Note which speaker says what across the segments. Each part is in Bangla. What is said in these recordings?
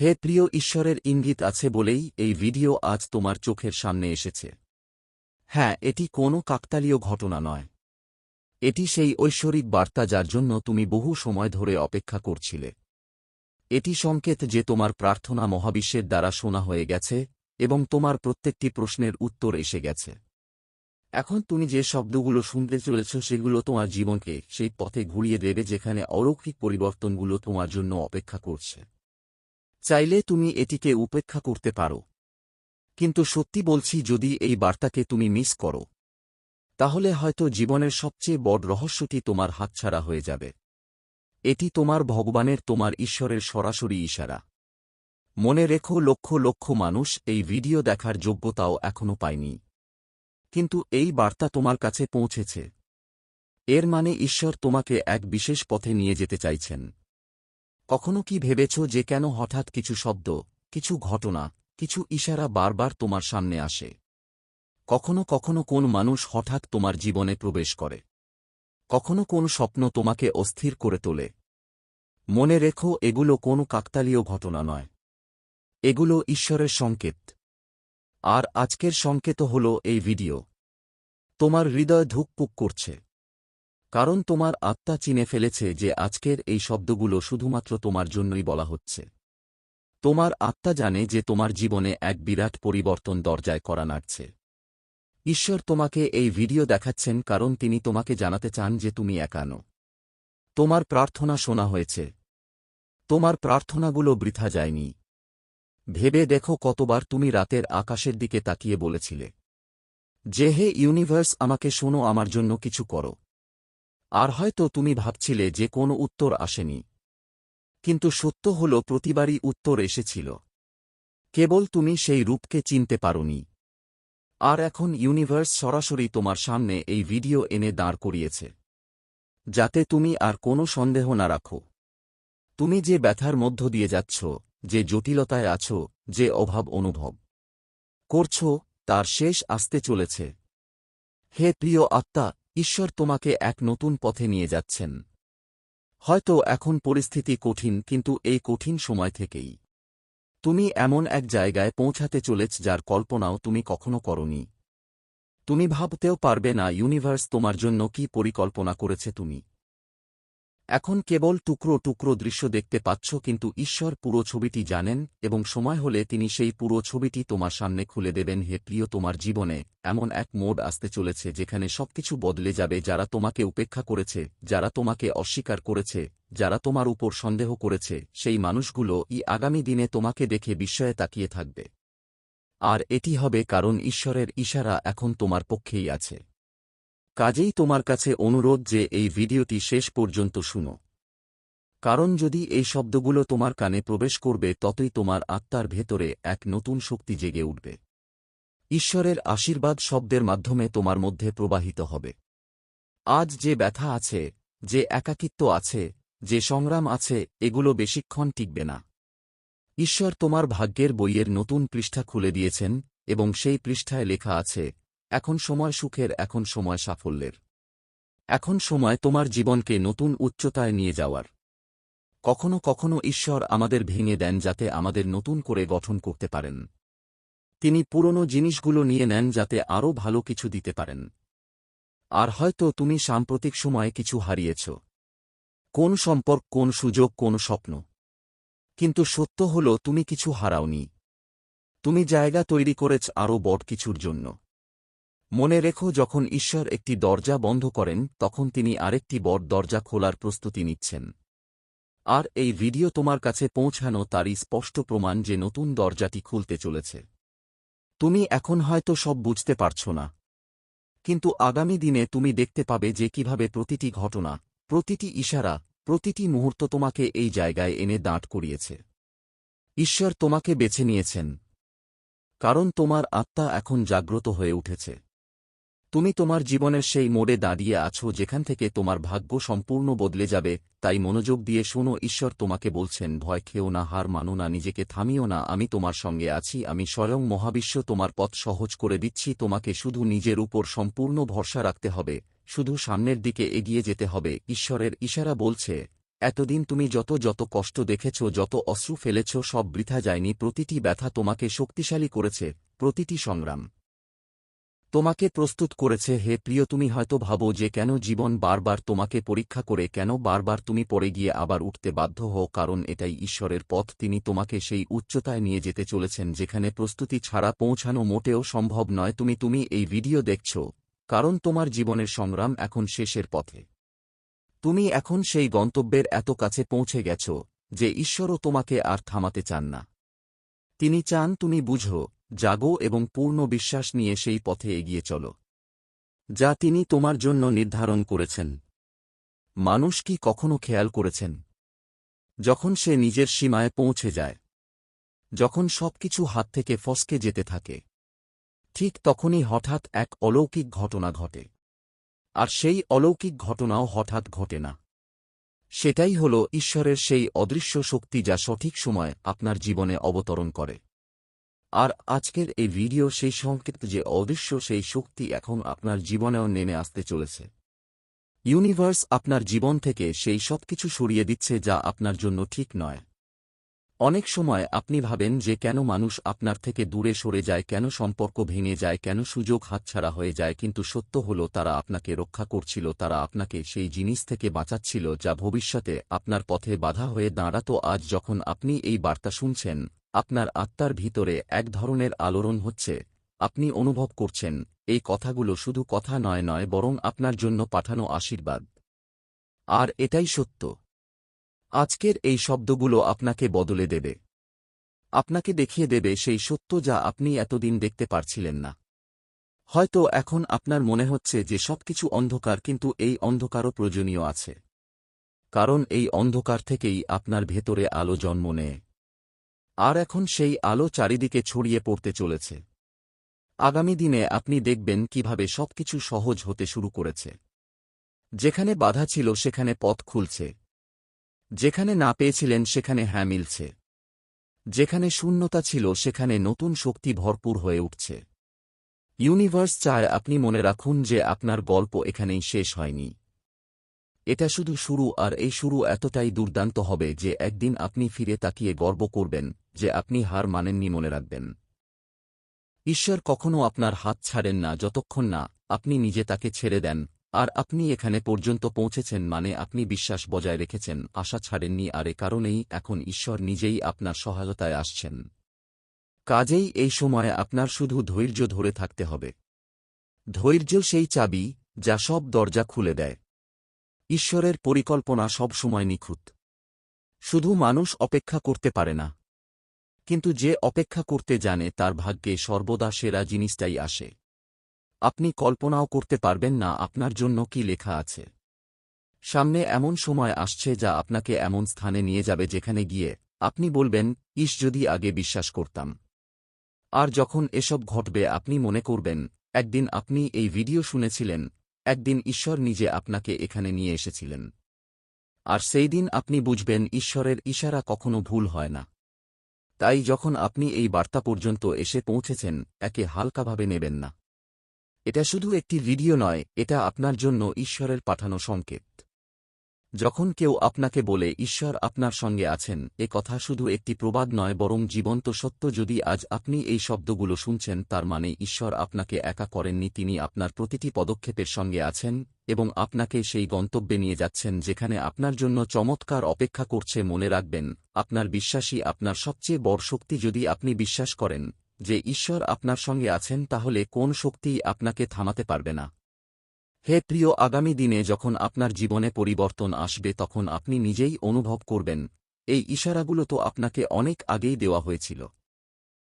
Speaker 1: হে প্রিয় ঈশ্বরের ইঙ্গিত আছে বলেই এই ভিডিও আজ তোমার চোখের সামনে এসেছে। হ্যাঁ এটি কোনো কাকতালীয় ঘটনা নয়। এটি সেই ঐশ্বরিক বার্তা যার জন্য তুমি বহু সময় ধরে অপেক্ষা করছিলে। এটি সংকেত যে তোমার প্রার্থনা মহাবিশ্বের দ্বারা শোনা হয়ে গেছে এবং তোমার প্রত্যেকটি প্রশ্নের উত্তর এসে গেছে। এখন তুমি যে শব্দগুলো শুনতে চলেছ সেগুলো তোমার জীবনকে সেই পথে ঘুরিয়ে দেবে যেখানে অলৌকিক পরিবর্তনগুলো তোমার জন্য অপেক্ষা করছে। চাইলে তুমি এটিকে উপেক্ষা করতে পারো। কিন্তু সত্যি বলছি, যদি এই বার্তাকে তুমি মিস করো, তাহলে হয়তো জীবনের সবচেয়ে বড় রহস্যটি তোমার হাতছাড়া হয়ে যাবে। এটি তোমার ভগবানের, তোমার ঈশ্বরের সরাসরি ইশারা। মনে রেখো, লক্ষ লক্ষ মানুষ এই ভিডিও দেখার যোগ্যতাও এখনও পায়নি। কিন্তু এই বার্তা তোমার কাছে পৌঁছেছে। এর মানে ঈশ্বর তোমাকে এক বিশেষ পথে নিয়ে যেতে চাইছেন। কখনো কি ভেবেছ যে কেন হঠাৎ কিছু শব্দ, কিছু ঘটনা, কিছু ইশারা বারবার তোমার সামনে আসে? কখনো কখনো কোন মানুষ হঠাৎ তোমার জীবনে প্রবেশ করে? কখনো কোন স্বপ্ন তোমাকে অস্থির করে তোলে? মনে রেখো, এগুলো কোনো কাকতালীয় ঘটনা নয়। এগুলো ঈশ্বরের সংকেত। আর আজকের সংকেত হল এই ভিডিও। তোমার হৃদয় ধুকপুক করছে। কারণ তোমার আত্মা চিনে ফেলেছে যে আজকের এই শব্দগুলো শুধুমাত্র তোমার জন্যই বলা হচ্ছে। তোমার আত্মা জানে যে তোমার জীবনে এক বিরাট পরিবর্তন দরজায় করা নাড়ছে। ঈশ্বর তোমাকে এই ভিডিও দেখাচ্ছেন কারণ তিনি তোমাকে জানাতে চান যে তুমি একানো তোমার প্রার্থনা শোনা হয়েছে। তোমার প্রার্থনাগুলো বৃথা যায়নি। ভেবে দেখো কতবার তুমি রাতের আকাশের দিকে তাকিয়ে বলেছিলে। যে হে ইউনিভার্স, আমাকে শোনো, আমার জন্য কিছু করো। আর হয়তো তুমি ভাবছিলে যে কোনো উত্তর আসেনি। কিন্তু সত্য হল প্রতিবারই উত্তর এসেছিল। কেবল তুমি সেই রূপকে চিনতে পারোনি। আর এখন ইউনিভার্স সরাসরি তোমার সামনে এই ভিডিও এনে দাঁড় করিয়েছে। যাতে তুমি আর কোনো সন্দেহ না রাখো। তুমি যে ব্যথার মধ্য দিয়ে যাচ্ছ, যে জটিলতায় আছো, যে অভাব অনুভব করছ, তার শেষ আসতে চলেছে। হে প্রিয় আত্মা ঈশ্বর তোমাকে এক নতুন পথে নিয়ে যাচ্ছেন। হয়তো এখন পরিস্থিতি কঠিন, কিন্তু এই কঠিন সময় থেকেই। তুমি এমন এক জায়গায় পৌঁছাতে চলেছ যার কল্পনাও তুমি কখনো করনি। তুমি ভাবতেও পারবে না ইউনিভার্স তোমার জন্য কি পরিকল্পনা করেছে তুমি। এখন কেবল টুকরো টুকরো দৃশ্য দেখতে পাচ্ছ, কিন্তু ঈশ্বর পুরো ছবিটি জানেন এবং সময় হলে তিনি সেই পুরো ছবিটি তোমার সামনে খুলে দেবেন। হে প্রিয়, তোমার জীবনে এমন এক মোড আসতে চলেছে যেখানে সবকিছু বদলে যাবে, যারা তোমাকে উপেক্ষা করেছে, যারা তোমাকে অস্বীকার করেছে, যারা তোমার উপর সন্দেহ করেছে। সেই মানুষগুলো ই আগামী দিনে তোমাকে দেখে বিস্ময়ে তাকিয়ে থাকবে। আর এটি হবে কারণ ঈশ্বরের ইশারা এখন তোমার পক্ষেই আছে। কাজেই তোমার কাছে অনুরোধ যে এই ভিডিওটি শেষ পর্যন্ত শুনো। কারণ যদি এই শব্দগুলো তোমার কানে প্রবেশ করবে, ততই তোমার আত্মার ভেতরে এক নতুন শক্তি জেগে উঠবে। ঈশ্বরের আশীর্বাদ শব্দের মাধ্যমে তোমার মধ্যে প্রবাহিত হবে। আজ যে ব্যথা আছে, যে একাকিত্ব আছে, যে সংগ্রাম আছে, এগুলো বেশিক্ষণ টিকবে না। ঈশ্বর তোমার ভাগ্যের বইয়ের নতুন পৃষ্ঠা খুলে দিয়েছেন এবং সেই পৃষ্ঠায় লেখা আছে এখন সময় সুখের, এখন সময় সাফল্যের। এখন সময় তোমার জীবনকে নতুন উচ্চতায় নিয়ে যাওয়ার। কখনো কখনো ঈশ্বর আমাদের ভেঙে দেন যাতে আমাদের নতুন করে গঠন করতে পারেন। তিনি পুরনো জিনিসগুলো নিয়ে নেন যাতে আরও ভালো কিছু দিতে পারেন। আর হয়তো তুমি সাম্প্রতিক সময়ে কিছু হারিয়েছ। কোন সম্পর্ক, কোন সুযোগ, কোন স্বপ্ন। কিন্তু সত্য হল তুমি কিছু হারাওনি। তুমি জায়গা তৈরি করেছ আরও বড় কিছুর জন্য। মনে রেখো, যখন ঈশ্বর একটি দরজা বন্ধ করেন, তখন তিনি আরেকটি বড় দরজা খোলার প্রস্তুতি নিচ্ছেন। আর এই ভিডিও তোমার কাছে পৌঁছানো তারই স্পষ্ট প্রমাণ যে নতুন দরজাটি খুলতে চলেছে। তুমি এখন হয়তো সব বুঝতে পারছ না। কিন্তু আগামী দিনে তুমি দেখতে পাবে যে কীভাবে প্রতিটি ঘটনা, প্রতিটি ইশারা, প্রতিটি মুহূর্ত তোমাকে এই জায়গায় এনে দাঁড় করিয়েছে। ঈশ্বর তোমাকে বেছে নিয়েছেন। কারণ তোমার আত্মা এখন জাগ্রত হয়ে উঠেছে। তুমি তোমার জীবনের সেই মোড়ে দাঁড়িয়ে আছো যেখান থেকে তোমার ভাগ্য সম্পূর্ণ বদলে যাবে, তাই মনোযোগ দিয়ে শোনো, ঈশ্বর তোমাকে বলছেন, ভয় খেও না, হার মানো না, নিজেকে থামিও না, আমি তোমার সঙ্গে আছি, আমি স্বয়ং মহাবিশ্ব তোমার পথ সহজ করে দিচ্ছি, তোমাকে শুধু নিজের উপর সম্পূর্ণ ভরসা রাখতে হবে, শুধু সামনের দিকে এগিয়ে যেতে হবে। ঈশ্বরের ইশারা বলছে, এতদিন তুমি যত যত কষ্ট দেখেছ, যত অশ্রু ফেলেছ, সব বৃথা যায়নি, প্রতিটি ব্যথা তোমাকে শক্তিশালী করেছে, প্রতিটি সংগ্রাম। তোমাকে প্রস্তুত করেছে, হে প্রিয়, তুমি হয়তো ভাবো যে কেন জীবন বারবার তোমাকে পরীক্ষা করে, কেন বারবার তুমি পড়ে গিয়ে আবার উঠতে বাধ্য হও, কারণ এটাই ঈশ্বরের পথ, তিনি তোমাকে সেই উচ্চতায় নিয়ে যেতে চলেছেন, যেখানে প্রস্তুতি ছাড়া পৌঁছানো মোটেও সম্ভব নয়। তুমি তুমি এই ভিডিও দেখছ, কারণ তোমার জীবনের সংগ্রাম এখন শেষের পথে। তুমি এখন সেই গন্তব্যের এত কাছে পৌঁছে গেছ, যে ঈশ্বরও তোমাকে আর থামাতে চান না। তিনি চান তুমি বুঝো, জাগো এবং পূর্ণ বিশ্বাস নিয়ে সেই পথে এগিয়ে চলো। যা তিনি তোমার জন্য নির্ধারণ করেছেন। মানুষ কি কখনো খেয়াল করেছেন? যখন সে নিজের সীমায় পৌঁছে যায়। যখন সবকিছু হাত থেকে ফসকে যেতে থাকে। ঠিক তখনই হঠাৎ এক অলৌকিক ঘটনা ঘটে। আর সেই অলৌকিক ঘটনাও হঠাৎ ঘটে না। সেটাই হল ঈশ্বরের সেই অদৃশ্য শক্তি যা সঠিক সময় আপনার জীবনে অবতরণ করে। আর আজকের এই ভিডিও সেই সংকেত যে অদৃশ্য সেই শক্তি এখন আপনার জীবনেও নেমে আসতে চলেছে। ইউনিভার্স আপনার জীবন থেকে সেই সব কিছু সরিয়ে দিচ্ছে যা আপনার জন্য ঠিক নয়। অনেক সময় আপনি ভাবেন যে কেন মানুষ আপনার থেকে দূরে সরে যায়, কেন সম্পর্ক ভেঙে যায়, কেন সুযোগ হাতছাড়া হয়ে যায়, কিন্তু সত্য হল তারা আপনাকে রক্ষা করছিল, তারা আপনাকে সেই জিনিস থেকে বাঁচাচ্ছিল যা ভবিষ্যতে আপনার পথে বাধা হয়ে দাঁড়াত। আজ যখন আপনি এই বার্তা শুনছেন, আপনার আত্মার ভিতরে এক ধরনের আলোড়ন হচ্ছে। আপনি অনুভব করছেন, এই কথাগুলো শুধু কথা নয় নয়, বরং আপনার জন্য পাঠানো আশীর্বাদ। আর এটাই সত্য। আজকের এই শব্দগুলো আপনাকে বদলে দেবে। আপনাকে দেখিয়ে দেবে সেই সত্য যা আপনি এতদিন দেখতে পারছিলেন না। হয়তো এখন আপনার মনে হচ্ছে যে সবকিছু অন্ধকার কিন্তু এই অন্ধকারও প্রয়োজনীয় আছে। কারণ এই অন্ধকার থেকেই আপনার ভেতরে আলো জন্ম নেয়। আর এখন সেই আলো চারিদিকে ছড়িয়ে পড়তে চলেছে। আগামী দিনে আপনি দেখবেন কীভাবে সবকিছু সহজ হতে শুরু করেছে। যেখানে বাধা ছিল সেখানে পথ খুলছে। যেখানে না পেয়েছিলেন সেখানে হ্যাঁ মিলছে। যেখানে শূন্যতা ছিল সেখানে নতুন শক্তি ভরপুর হয়ে উঠছে। ইউনিভার্স চায় আপনি মনে রাখুন যে আপনার গল্প এখানেই শেষ হয়নি। এটা শুধু শুরু আর এই শুরু এতটাই দুর্দান্ত হবে যে একদিন আপনি ফিরে তাকিয়ে গর্ব করবেন যে আপনি হার মানেননি মনে রাখবেন। ঈশ্বর কখনও আপনার হাত ছাড়েন না, যতক্ষণ না আপনি নিজে তাকে ছেড়ে দেন। আর আপনি এখানে পর্যন্ত পৌঁছেছেন মানে আপনি বিশ্বাস বজায় রেখেছেন, আশা ছাড়েননি আর এ কারণেই এখন ঈশ্বর নিজেই আপনার সহায়তায় আসছেন। কাজেই এই সময়ে আপনার শুধু ধৈর্য ধরে থাকতে হবে। ধৈর্য সেই চাবি যা সব দরজা খুলে দেয়। ঈশ্বরের পরিকল্পনা সবসময় নিখুঁত। শুধু মানুষ অপেক্ষা করতে পারে না। কিন্তু যে অপেক্ষা করতে জানে তার ভাগ্যে সর্বদা সেরা জিনিসটাই আসে। আপনি কল্পনাও করতে পারবেন না আপনার জন্য কি লেখা আছে। সামনে এমন সময় আসছে যা আপনাকে এমন স্থানে নিয়ে যাবে যেখানে গিয়ে আপনি বলবেন, ইস, যদি আগে বিশ্বাস করতাম। আর যখন এসব ঘটবে আপনি মনে করবেন, একদিন আপনি এই ভিডিও শুনেছিলেন, একদিন ঈশ্বর নিজে আপনাকে এখানে নিয়ে এসেছিলেন। আর সেই দিন আপনি বুঝবেন, ঈশ্বরের ইশারা কখনো ভুল হয় না। তাই যখন আপনি এই বার্তা পর্যন্ত এসে পৌঁছেছেন, একে হালকাভাবে নেবেন না। এটা শুধু একটি ভিডিও নয়, এটা আপনার জন্য ঈশ্বরের পাঠানো সংকেত। যখন কেউ আপনাকে বলে, ঈশ্বর আপনার সঙ্গে আছেন, এ কথা শুধু একটি প্রবাদ নয়, বরং জীবন্ত সত্য। যদি আজ আপনি এই শব্দগুলো শুনছেন, তার মানে ঈশ্বর আপনাকে একা করেননি, তিনি আপনার প্রতিটি পদক্ষেপের সঙ্গে আছেন, এবং আপনাকে সেই গন্তব্যে নিয়ে যাচ্ছেন, যেখানে আপনার জন্য চমৎকার অপেক্ষা করছে মনে রাখবেন, আপনার বিশ্বাসী আপনার সবচেয়ে বড় শক্তি। যদি আপনি বিশ্বাস করেন যে ঈশ্বর আপনার সঙ্গে আছেন তাহলে কোন শক্তিই আপনাকে থামাতে পারবে না। হে প্রিয় আগামী দিনে যখন আপনার জীবনে পরিবর্তন আসবে তখন আপনি নিজেই অনুভব করবেন, এই ইশারাগুলো তো আপনাকে অনেক আগেই দেওয়া হয়েছিল।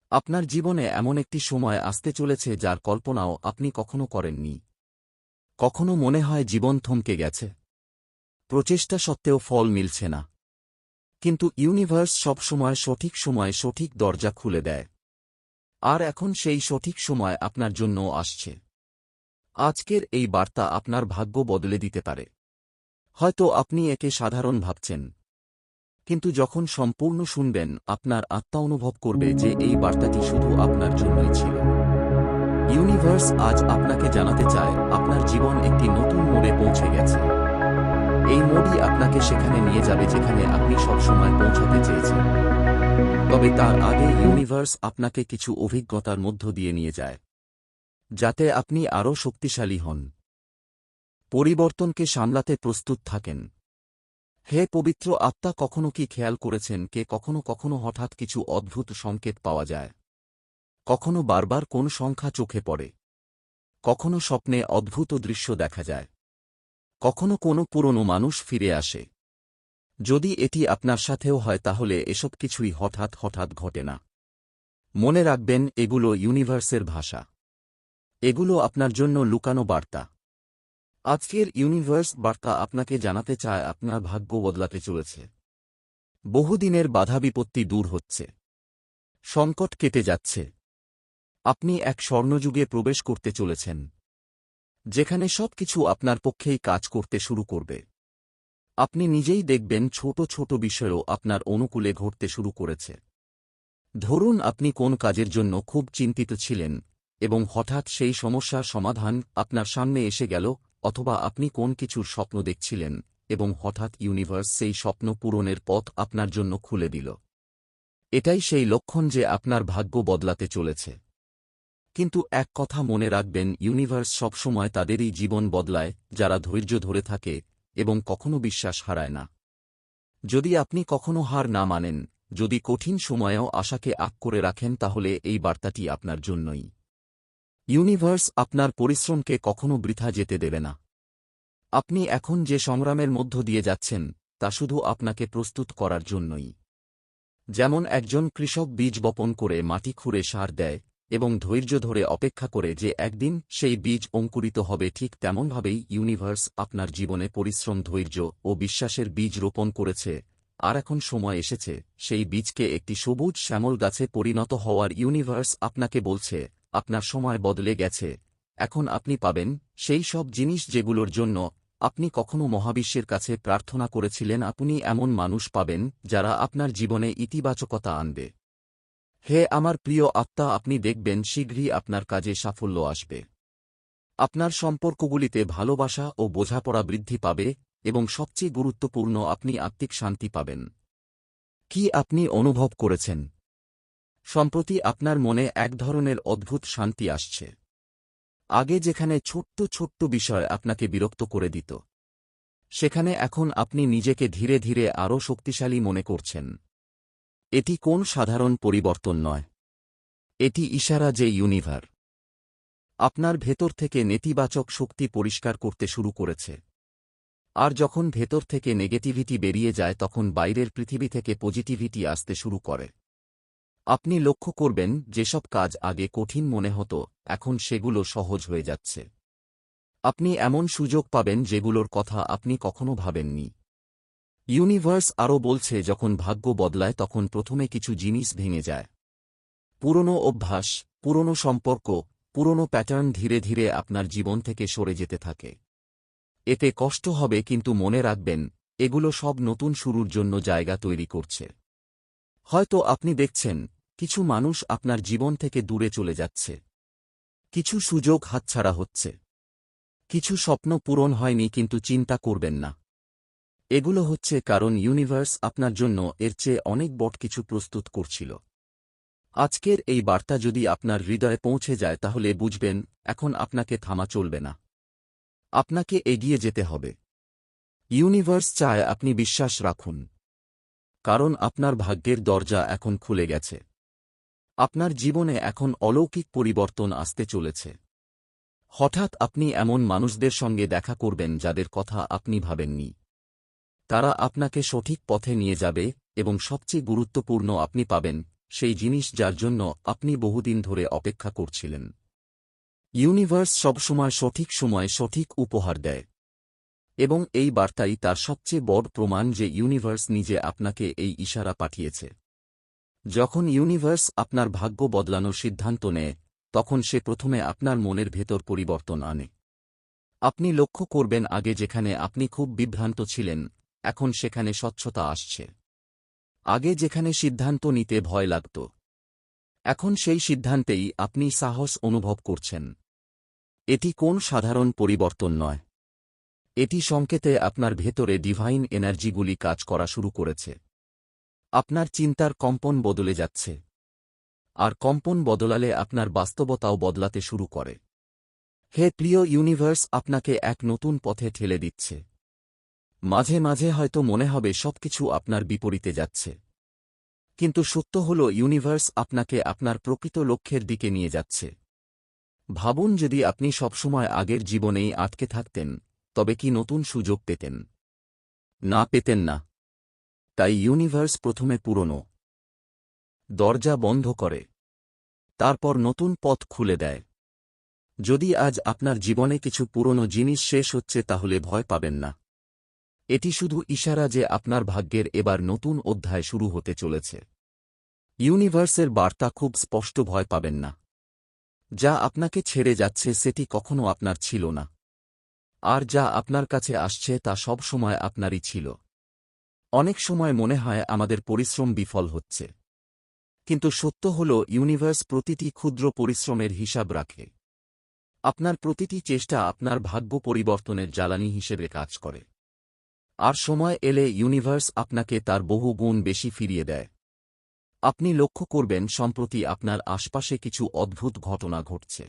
Speaker 1: আপনার জীবনে এমন একটি সময় আসতে চলেছে যার কল্পনাও আপনি কখনো করেননি। কখনো মনে হয় জীবন থমকে গেছে। প্রচেষ্টা সত্ত্বেও ফল মিলছে না। কিন্তু ইউনিভার্স সবসময় সঠিক সময় সঠিক দরজা খুলে দেয়। আর এখন সেই সঠিক সময় আপনার জন্য আসছে। আজকের এই বার্তা আপনার ভাগ্য বদলে দিতে পারে। হয়তো আপনি একে সাধারণ ভাবছেন। কিন্তু যখন সম্পূর্ণ শুনবেন, আপনার আত্মা অনুভব করবে যে এই বার্তাটি শুধু আপনার জন্যই ছিল। ইউনিভার্স আজ আপনাকে জানাতে চায়, আপনার জীবন একটি নতুন মোড়ে পৌঁছে গেছে। এই মোড়ই আপনাকে সেখানে নিয়ে যাবে যেখানে আপনি সবসময় পৌঁছাতে চেয়েছেন। তবে তার আগে ইউনিভার্স আপনাকে কিছু অভিজ্ঞতার মধ্য দিয়ে নিয়ে যায়, যাতে আপনি আরও শক্তিশালী হন। পরিবর্তনকে সামলাতে প্রস্তুত থাকেন। হে পবিত্র আত্মা, কখনো কি খেয়াল করেছেন কে কখনো কখনো হঠাৎ কিছু অদ্ভুত সংকেত পাওয়া যায়? কখনো বারবার কোন সংখ্যা চোখে পড়ে? কখনো স্বপ্নে অদ্ভুত দৃশ্য দেখা যায়? কখনো কোনো পুরনো মানুষ ফিরে আসে? যদি এটি আপনার সাথেও হয় তাহলে এসব কিছুই হঠাৎ হঠাৎ ঘটে না। মনে রাখবেন, এগুলো ইউনিভার্সের ভাষা। এগুলো আপনার জন্য লুকানো বার্তা। আজকের ইউনিভার্স বার্তা আপনাকে জানাতে চায় আপনার ভাগ্য বদলাতে চলেছে। বহুদিনের বাধা বিপত্তি দূর হচ্ছে। সংকট কেটে যাচ্ছে। আপনি এক স্বর্ণযুগে প্রবেশ করতে চলেছেন। যেখানে সবকিছু আপনার পক্ষেই কাজ করতে শুরু করবে। আপনি নিজেই দেখবেন ছোট ছোট বিষয়ও আপনার অনুকূলে ঘটতে শুরু করেছে। ধরুন আপনি কোন কাজের জন্য খুব চিন্তিত ছিলেন, এবং হঠাৎ সেই সমস্যার সমাধান আপনার সামনে এসে গেল, অথবা আপনি কোন কিছুর স্বপ্ন দেখছিলেন, এবং হঠাৎ ইউনিভার্স সেই স্বপ্ন পূরণের পথ আপনার জন্য খুলে দিল। এটাই সেই লক্ষণ যে আপনার ভাগ্য বদলাতে চলেছে। কিন্তু এক কথা মনে রাখবেন, ইউনিভার্স সবসময় তাদেরই জীবন বদলায়, যারা ধৈর্য ধরে থাকে এবং কখনো বিশ্বাস হারায় না। যদি আপনি কখনো হার না মানেন, যদি কঠিন সময়েও আশাকে আক করে রাখেন, তাহলে এই বার্তাটি আপনার জন্যই। ইউনিভার্স আপনার পরিশ্রমকে কখনো বৃথা যেতে দেবে না। আপনি এখন যে সংগ্রামের মধ্য দিয়ে যাচ্ছেন, তা শুধু আপনাকে প্রস্তুত করার জন্যই। যেমন একজন কৃষক বীজ বপন করে মাটি খুঁড়ে সার দেয় এবং ধৈর্য ধরে অপেক্ষা করে যে একদিন সেই বীজ অঙ্কুরিত হবে ঠিক তেমনভাবেই ইউনিভার্স আপনার জীবনে পরিশ্রম, ধৈর্য ও বিশ্বাসের বীজ রোপণ করেছে। আর এখন সময় এসেছে, সেই বীজকে একটি সবুজ শ্যামল গাছে পরিণত হওয়ার ইউনিভার্স আপনাকে বলছে, আপনার সময় বদলে গেছে। এখন আপনি পাবেন সেই সব জিনিস যেগুলোর জন্য আপনি কখনো মহাবিশ্বের কাছে প্রার্থনা করেছিলেন, আপনি এমন মানুষ পাবেন যারা আপনার জীবনে ইতিবাচকতা আনবে। হে আমার প্রিয় আত্মা, আপনি দেখবেন শীঘ্রই আপনার কাজে সাফল্য আসবে। আপনার সম্পর্কগুলিতে ভালোবাসা ও বোঝাপড়া বৃদ্ধি পাবে এবং সবচেয়ে গুরুত্বপূর্ণ আপনি আত্মিক শান্তি পাবেন। কি আপনি অনুভব করেছেন? সম্প্রতি আপনার মনে এক ধরনের অদ্ভুত শান্তি আসছে। আগে যেখানে ছোট্ট ছোট্ট বিষয় আপনাকে বিরক্ত করে দিত, সেখানে এখন আপনি নিজেকে ধীরে ধীরে আরও শক্তিশালী মনে করছেন। এটি কোন সাধারণ পরিবর্তন নয়। এটি ইশারা যে ইউনিভার। আপনার ভেতর থেকে নেতিবাচক শক্তি পরিষ্কার করতে শুরু করেছে। আর যখন ভেতর থেকে নেগেটিভিটি বেরিয়ে যায়, তখন বাইরের পৃথিবী থেকে পজিটিভিটি আসতে শুরু করে। আপনি লক্ষ্য করবেন, যেসব কাজ আগে কঠিন মনে হতো, এখন সেগুলো সহজ হয়ে যাচ্ছে। আপনি এমন সুযোগ পাবেন, যেগুলোর কথা আপনি কখনো ভাবেননি। ইউনিভার্স আরও বলছে, যখন ভাগ্য বদলায়, তখন প্রথমে কিছু জিনিস ভেঙে যায়। পুরনো অভ্যাস, পুরনো সম্পর্ক, পুরনো প্যাটার্ন ধীরে ধীরে আপনার জীবন থেকে সরে যেতে থাকে। এতে কষ্ট হবে, কিন্তু মনে রাখবেন, এগুলো সব নতুন শুরুর জন্য জায়গা তৈরি করছে। হয়তো আপনি দেখছেন, কিছু মানুষ আপনার জীবন থেকে দূরে চলে যাচ্ছে। কিছু সুযোগ হাতছাড়া হচ্ছে। কিছু স্বপ্ন পূরণ হয়নি, কিন্তু চিন্তা করবেন না। এগুলো হচ্ছে কারণ ইউনিভার্স আপনার জন্য এর চেয়ে অনেক বট কিছু প্রস্তুত করছিল। আজকের এই বার্তা যদি আপনার হৃদয়ে পৌঁছে যায় তাহলে বুঝবেন, এখন আপনাকে থামা চলবে না। আপনাকে এগিয়ে যেতে হবে। ইউনিভার্স চায় আপনি বিশ্বাস রাখুন। কারণ আপনার ভাগ্যের দরজা এখন খুলে গেছে। আপনার জীবনে এখন অলৌকিক পরিবর্তন আসতে চলেছে। হঠাৎ আপনি এমন মানুষদের সঙ্গে দেখা করবেন যাদের কথা আপনি ভাবেননি। তারা আপনাকে সঠিক পথে নিয়ে যাবে এবং সবচেয়ে গুরুত্বপূর্ণ আপনি পাবেন সেই জিনিস যার জন্য আপনি বহুদিন ধরে অপেক্ষা করছিলেন। ইউনিভার্স সবসময় সঠিক সময়ে সঠিক উপহার দেয়। এবং এই বার্তাই তার সবচেয়ে বড় প্রমাণ যে ইউনিভার্স নিজে আপনাকে এই ইশারা পাঠিয়েছে। যখন ইউনিভার্স আপনার ভাগ্য বদলানোর সিদ্ধান্ত নেয়, তখন সে প্রথমে আপনার মনের ভেতর পরিবর্তন আনে। আপনি লক্ষ্য করবেন আগে যেখানে আপনি খুব বিভ্রান্ত ছিলেন এখন সেখানে স্বচ্ছতা আসছে। আগে যেখানে সিদ্ধান্ত নিতে ভয় লাগত, এখন সেই সিদ্ধান্তেই আপনি সাহস অনুভব করছেন। এটি কোন সাধারণ পরিবর্তন নয়। এটি সংকেতে আপনার ভেতরে ডিভাইন এনার্জিগুলি কাজ করা শুরু করেছে। আপনার চিন্তার কম্পন বদলে যাচ্ছে। আর কম্পন বদলালে আপনার বাস্তবতাও বদলাতে শুরু করে। হে প্রিয় ইউনিভার্স আপনাকে এক নতুন পথে ঠেলে দিচ্ছে। মাঝে মাঝে হয়তো মনে হবে সবকিছু আপনার বিপরীতে যাচ্ছে। কিন্তু সত্য হল ইউনিভার্স আপনাকে আপনার প্রকৃত লক্ষ্যের দিকে নিয়ে যাচ্ছে। ভাবুন যদি আপনি সবসময় আগের জীবনেই আটকে থাকতেন, তবে কি নতুন সুযোগ পেতেন? না পেতেন না। তাই ইউনিভার্স প্রথমে পুরনো। দরজা বন্ধ করে। তারপর নতুন পথ খুলে দেয়। যদি আজ আপনার জীবনে কিছু পুরনো জিনিস শেষ হচ্ছে, তাহলে ভয় পাবেন না। এটি শুধু ইশারা যে আপনার ভাগ্যের এবার নতুন অধ্যায় শুরু হতে চলেছে। ইউনিভার্সের বার্তা খুব স্পষ্ট ভয় পাবেন না। যা আপনাকে ছেড়ে যাচ্ছে সেটি কখনো আপনার ছিল না। আর যা আপনার কাছে আসছে তা সব সময় আপনারই ছিল। অনেক সময় মনে হয় আমাদের পরিশ্রম বিফল হচ্ছে। কিন্তু সত্য হল, ইউনিভার্স প্রতিটি ক্ষুদ্র পরিশ্রমের হিসাব রাখে। আপনার প্রতিটি চেষ্টা আপনার ভাগ্য পরিবর্তনের জ্বালানি হিসেবে কাজ করে। আর সময় এলে ইউনিভার্স আপনাকে তার বহু গুণ বেশি ফিরিয়ে দেয়। আপনি লক্ষ্য করবেন, সম্প্রতি আপনার আশপাশে কিছু অদ্ভুত ঘটনা ঘটছে।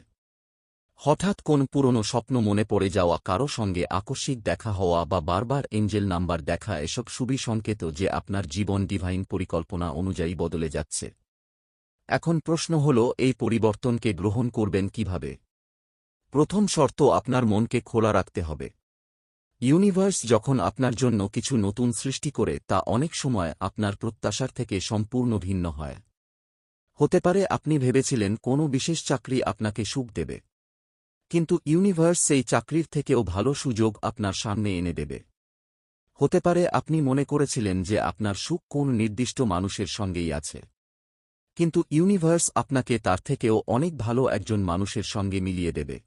Speaker 1: হঠাৎ কোন পুরনো স্বপ্ন মনে পড়ে যাওয়া, কারও সঙ্গে আকস্মিক দেখা হওয়া বা বারবার এঞ্জেল নাম্বার দেখা, এসব সুবি সংকেত যে আপনার জীবন ডিভাইন পরিকল্পনা অনুযায়ী বদলে যাচ্ছে। এখন প্রশ্ন হল, এই পরিবর্তনকে গ্রহণ করবেন কীভাবে? প্রথম শর্ত আপনার মনকে খোলা রাখতে হবে। ইউনিভার্স যখন আপনার জন্য কিছু নতুন সৃষ্টি করে, তা অনেক সময় আপনার প্রত্যাশার থেকে সম্পূর্ণ ভিন্ন হয়। হতে পারে আপনি ভেবেছিলেন কোনো বিশেষ চাকরি আপনাকে সুখ দেবে। কিন্তু ইউনিভার্স সেই চাকরির থেকেও ভালো সুযোগ আপনার সামনে এনে দেবে। হতে পারে আপনি মনে করেছিলেন যে আপনার সুখ কোন নির্দিষ্ট মানুষের সঙ্গেই আছে। কিন্তু ইউনিভার্স আপনাকে তার থেকেও অনেক ভালো একজন মানুষের সঙ্গে মিলিয়ে দেবে।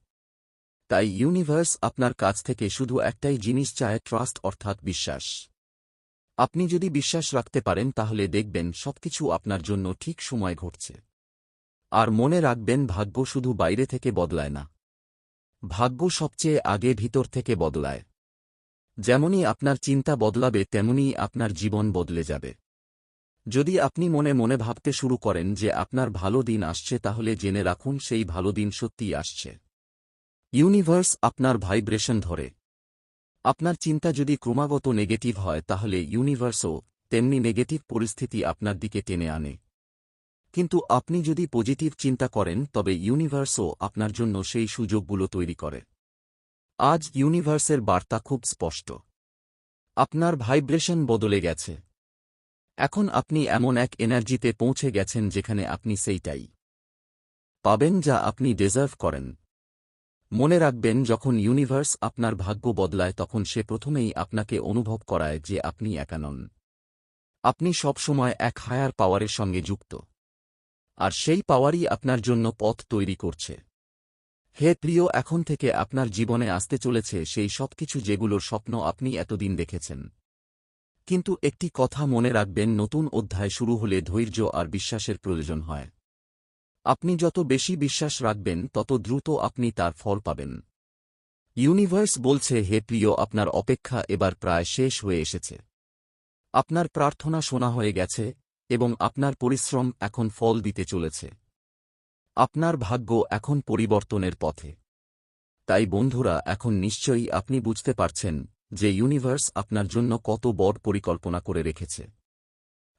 Speaker 1: তাই ইউনিভার্স আপনার কাছ থেকে শুধু একটাই জিনিস চায় ট্রাস্ট অর্থাৎ বিশ্বাস। আপনি যদি বিশ্বাস রাখতে পারেন, তাহলে দেখবেন সবকিছু আপনার জন্য ঠিক সময় ঘটছে। আর মনে রাখবেন, ভাগ্য শুধু বাইরে থেকে বদলায় না। ভাগ্য সবচেয়ে আগে ভিতর থেকে বদলায়। যেমনই আপনার চিন্তা বদলাবে, তেমনই আপনার জীবন বদলে যাবে। যদি আপনি মনে মনে ভাবতে শুরু করেন যে আপনার ভালো দিন আসছে, তাহলে জেনে রাখুন, সেই ভালো দিন সত্যিই আসছে। ইউনিভার্স আপনার ভাইব্রেশন ধরে। আপনার চিন্তা যদি ক্রমাগত নেগেটিভ হয়, তাহলে ইউনিভার্সও তেমনি নেগেটিভ পরিস্থিতি আপনার দিকে টেনে আনে। কিন্তু আপনি যদি পজিটিভ চিন্তা করেন, তবে ইউনিভার্সও আপনার জন্য সেই সুযোগগুলো তৈরি করে। আজ ইউনিভার্সের বার্তা খুব স্পষ্ট। আপনার ভাইব্রেশন বদলে গেছে। এখন আপনি এমন এক এনার্জিতে পৌঁছে গেছেন যেখানে আপনি সেইটাই পাবেন যা আপনি ডিজার্ভ করেন। মনে রাখবেন, যখন ইউনিভার্স আপনার ভাগ্য বদলায়, তখন সে প্রথমেই আপনাকে অনুভব করায় যে আপনি একা নন। আপনি সবসময় এক হায়ার পাওয়ারের সঙ্গে যুক্ত। আর সেই পাওয়ারই আপনার জন্য পথ তৈরি করছে। হে প্রিয়, এখন থেকে আপনার জীবনে আসতে চলেছে সেই সব কিছু যেগুলোর স্বপ্ন আপনি এতদিন দেখেছেন। কিন্তু একটি কথা মনে রাখবেন, নতুন অধ্যায় শুরু হলে ধৈর্য আর বিশ্বাসের প্রয়োজন হয়। আপনি যত বেশি বিশ্বাস রাখবেন, তত দ্রুত আপনি তার ফল পাবেন। ইউনিভার্স বলছে, হে প্রিয়, আপনার অপেক্ষা এবার প্রায় শেষ হয়ে এসেছে। আপনার প্রার্থনা শোনা হয়ে গেছে এবং আপনার পরিশ্রম এখন ফল দিতে চলেছে। আপনার ভাগ্য এখন পরিবর্তনের পথে। তাই বন্ধুরা, এখন নিশ্চয়ই আপনি বুঝতে পারছেন যে ইউনিভার্স আপনার জন্য কত বড় পরিকল্পনা করে রেখেছে।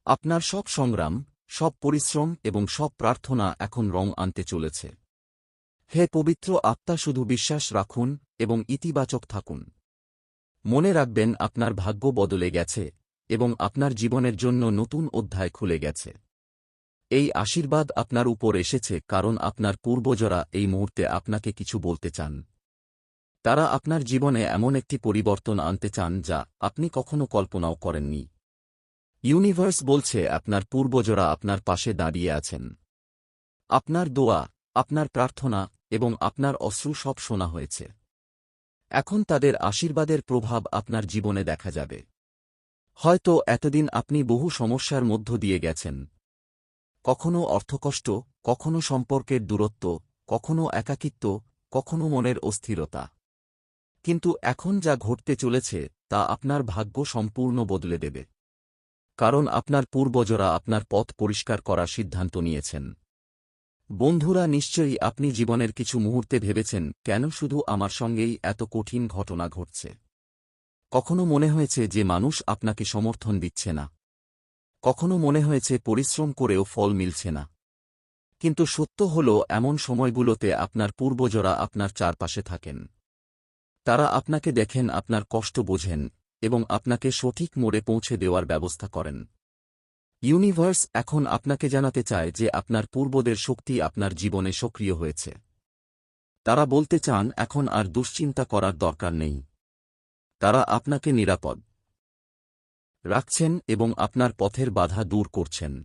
Speaker 1: আপনার সব সংগ্রাম সব পরিশ্রম এবং সব প্রার্থনা এখন রং আনতে চলেছে। হে পবিত্র আত্মা, শুধু বিশ্বাস রাখুন এবং ইতিবাচক থাকুন। মনে রাখবেন, আপনার ভাগ্য বদলে গেছে এবং আপনার জীবনের জন্য নতুন অধ্যায় খুলে গেছে। এই আশীর্বাদ আপনার উপর এসেছে কারণ আপনার পূর্বজরা এই মুহূর্তে আপনাকে কিছু বলতে চান। তারা আপনার জীবনে এমন একটি পরিবর্তন আনতে চান যা আপনি কখনো কল্পনাও করেননি। ইউনিভার্স বলছে আপনার পূর্বজরা আপনার পাশে দাঁড়িয়ে আছেন। আপনার দোয়া, আপনার প্রার্থনা এবং আপনার অশ্রু সব শোনা হয়েছে। এখন তাদের আশীর্বাদের প্রভাব আপনার জীবনে দেখা যাবে। হয়তো এতদিন আপনি বহু সমস্যার মধ্য দিয়ে গেছেন। কখনো অর্থকষ্ট, কখনো সম্পর্কের দূরত্ব, কখনো একাকিত্ব, কখনো মনের অস্থিরতা। কিন্তু এখন যা ঘটতে চলেছে তা আপনার ভাগ্য সম্পূর্ণ বদলে দেবে। কারণ আপনার পূর্বজরা আপনার পথ পরিষ্কার করার সিদ্ধান্ত নিয়েছেন। বন্ধুরা, নিশ্চয়ই আপনি জীবনের কিছু মুহূর্তে ভেবেছেন, কেন শুধু আমার সঙ্গেই এত কঠিন ঘটনা ঘটছে? কখনো মনে হয়েছে যে মানুষ আপনাকে সমর্থন দিচ্ছে না? কখনো মনে হয়েছে পরিশ্রম করেও ফল মিলছে না? কিন্তু সত্য হল, এমন সময়গুলোতে আপনার পূর্বজরা আপনার চারপাশে থাকেন। তারা আপনাকে দেখেন, আপনার কষ্ট বোঝেন এবং আপনাকে সঠিক মোড়ে পৌঁছে দেওয়ার ব্যবস্থা করেন। ইউনিভার্স এখন আপনাকে জানাতে চায় যে আপনার পূর্বদের শক্তি আপনার জীবনে সক্রিয় হয়েছে। তারা বলতে চান, এখন আর দুশ্চিন্তা করার দরকার নেই। তারা আপনাকে নিরাপদ রাখছেন এবং আপনার পথের বাধা দূর করছেন।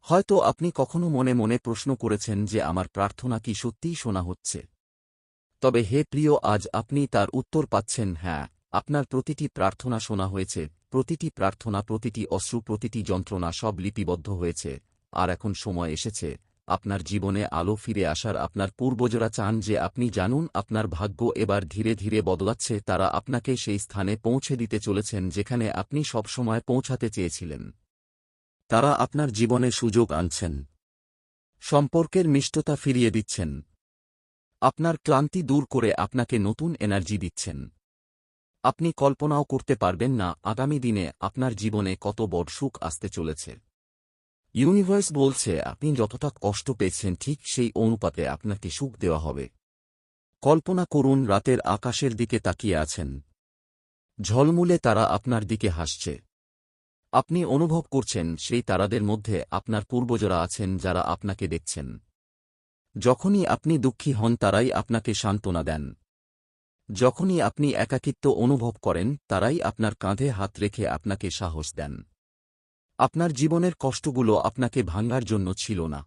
Speaker 1: হয়তো আপনি কখনো মনে মনে প্রশ্ন করেছেন যে আমার প্রার্থনা কি সত্যিই শোনা হচ্ছে। তবে হে প্রিয়, আজ আপনি তার উত্তর পাচ্ছেন হ্যাঁ। আপনার প্রতিটি প্রার্থনা শোনা হয়েছে, প্রতিটি প্রার্থনা, প্রতিটি অশ্রু, প্রতিটি যন্ত্রণা সব লিপিবদ্ধ হয়েছে, আর এখন সময় এসেছে, আপনার জীবনে আলো ফিরে আসার, আপনার পূর্বজরা চান যে আপনি জানুন আপনার ভাগ্য এবার ধীরে ধীরে বদলাচ্ছে, তারা আপনাকে সেই স্থানে পৌঁছে দিতে চলেছেন যেখানে আপনি সবসময় পৌঁছাতে চেয়েছিলেন। তারা আপনার জীবনে সুযোগ আনছেন। সম্পর্কের মিষ্টতা ফিরিয়ে দিচ্ছেন। আপনার ক্লান্তি দূর করে আপনাকে নতুন এনার্জি দিচ্ছেন। আপনি কল্পনাও করতে পারবেন না আগামী দিনে আপনার জীবনে কত বড় সুখ আসতে চলেছে। ইউনিভার্স বলছে, আপনি যতটা কষ্ট পেয়েছেন, ঠিক সেই অনুপাতে আপনাকে সুখ দেওয়া হবে। কল্পনা করুন, রাতের আকাশের দিকে তাকিয়ে আছেন। ঝলমুলে তারা আপনার দিকে হাসছে। আপনি অনুভব করছেন, সেই তারাদের মধ্যে আপনার পূর্বজরা আছেন যারা আপনাকে দেখছেন। যখনই আপনি দুঃখী হন, তারাই আপনাকে সান্ত্বনা দেন। যখনই আপনি একাকিত্ব অনুভব করেন, তারাই আপনার কাঁধে হাত রেখে আপনাকে সাহস দেন। আপনার জীবনের কষ্টগুলো আপনাকে ভাঙ্গার জন্য ছিল না,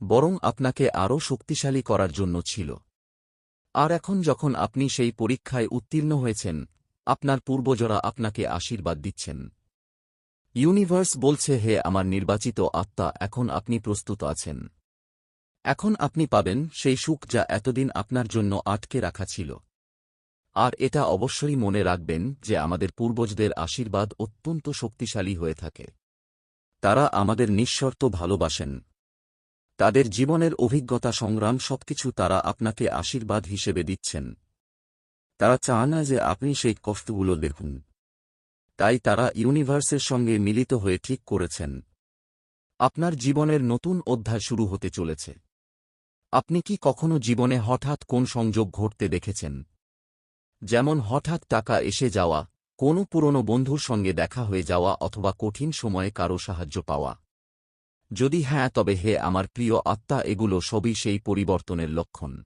Speaker 1: বরং আপনাকে আরও শক্তিশালী করার জন্য ছিল। আর এখন যখন আপনি সেই পরীক্ষায় উত্তীর্ণ হয়েছেন, আপনার পূর্বজরা আপনাকে আশীর্বাদ দিচ্ছেন। ইউনিভার্স বলছে, হে আমার নির্বাচিত আত্মা, এখন আপনি প্রস্তুত আছেন। এখন আপনি পাবেন সেই সুখ যা এতদিন আপনার জন্য আটকে রাখা ছিল। আর এটা অবশ্যই মনে রাখবেন যে আমাদের পূর্বজদের আশীর্বাদ অত্যন্ত শক্তিশালী হয়ে থাকে। তারা আমাদের নিঃশর্ত ভালোবাসেন। তাদের জীবনের অভিজ্ঞতা সংগ্রাম সবকিছু তারা আপনাকে আশীর্বাদ হিসেবে দিচ্ছেন। তারা চান না যে আপনি সেই কষ্টগুলো দেখুন। তাই তারা ইউনিভার্সের সঙ্গে মিলিত হয়ে ঠিক করেছেন। আপনার জীবনের নতুন অধ্যায় শুরু হতে চলেছে। আপনি কি কখনো জীবনে হঠাৎ কোন সংযোগ ঘটতে দেখেছেন? যেমন হঠাৎ টাকা এসে যাওয়া, কোনো পুরনো বন্ধুর সঙ্গে দেখা হয়ে যাওয়া অথবা কঠিন সময়ে কারও সাহায্য পাওয়া। যদি হ্যাঁ তবে হে আমার প্রিয় আত্মা, এগুলো সবই সেই পরিবর্তনের লক্ষণ।